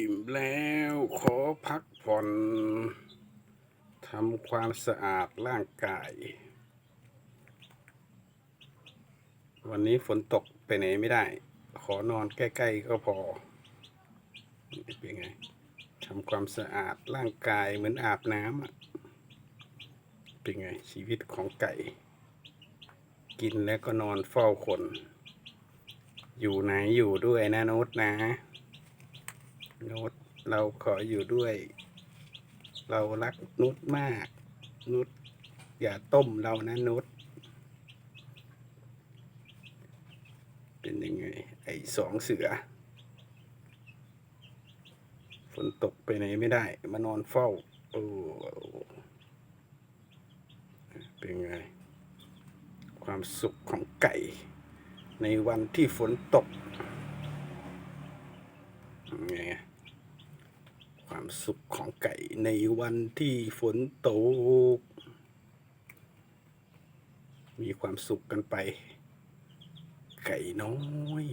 อิ่มแล้วขอพักผ่อนทำความสะอาดร่างกาย วันนี้ฝนตกไปไหนไม่ได้ ขอนอนใกล้ ๆ ก็พอเป็นไงทำความสะอาดร่างกายเหมือนอาบน้ำอะเป็นไงชีวิตของไก่ กินแล้วก็นอนเฝ้าคน อยู่ไหนอยู่ด้วยนะโน้ตนะ น้ตเราขออยู่ด้วย เรารักนุชมาก นุชอย่าต้มเรานะนุชเป็นยังไง ไอ้สองเสือ ฝนตกไปไหนไม่ได้ มานอนเฝ้า โอ้เป็นไง ความสุขของไก่ ในวันที่ฝนตกไงความ สุขของไก่ในวันที่ฝนตก มีความสุขกันไป ไก่น้อย